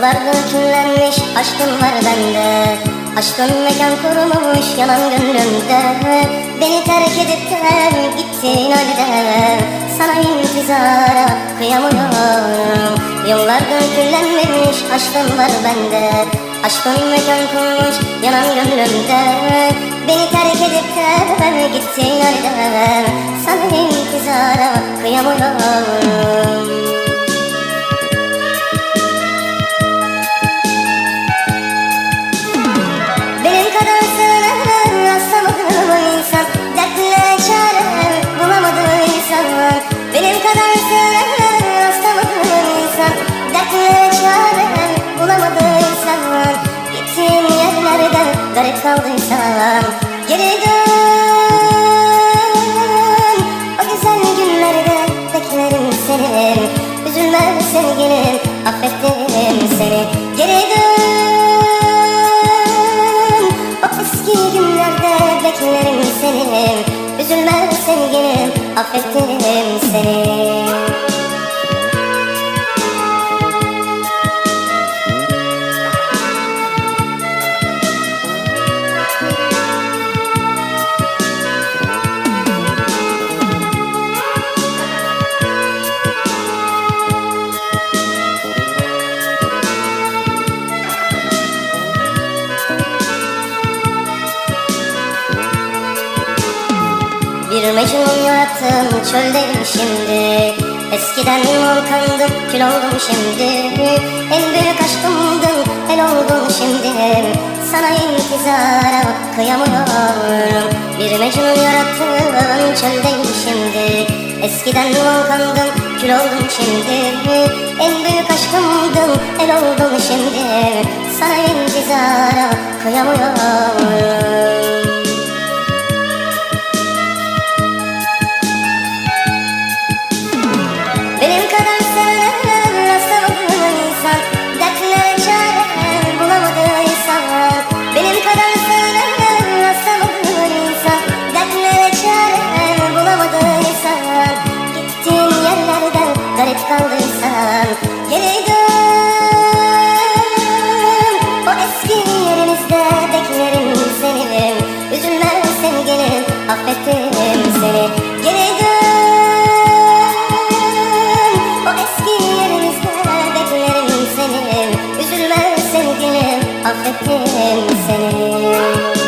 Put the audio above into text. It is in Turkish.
Yollarda kirlenmiş aşkın var bende. Aşkın mekan kurmuş yanan gönlümde. Beni terk edip de gittin halde. Sana intizara kıyamıyorum. Yollarda kirlenmiş aşkın var bende. Aşkın mekan kurmuş yanan gönlümde. Beni terk edip de gittin halde. Sana intizara kıyamıyorum garip kaldıysam Geri dön. O güzel günlerde beklerim seni. Üzülme sevgilim affettim seni. Geri dön. O eski günlerde beklerim seni. Üzülme sevgilim affettim seni Bir mecnun yarattım çöldeyim şimdi. Eskiden volkandım kül oldum şimdi. En büyük aşkımdın el oldum şimdi. Sana intizara kıyamıyorum. Bir mecnun yarattım çöldeyim şimdi. Eskiden volkandım kül oldum şimdi. En büyük aşkımdın el oldum şimdi. Sana intizara kıyamıyorum kaldıysan Geri dön. O eski yerimizde beklerim seni. Üzülme sevgilim affettim seni. Geri dön. O eski yerimizde beklerim seni. Üzülme sevgilim affettim seni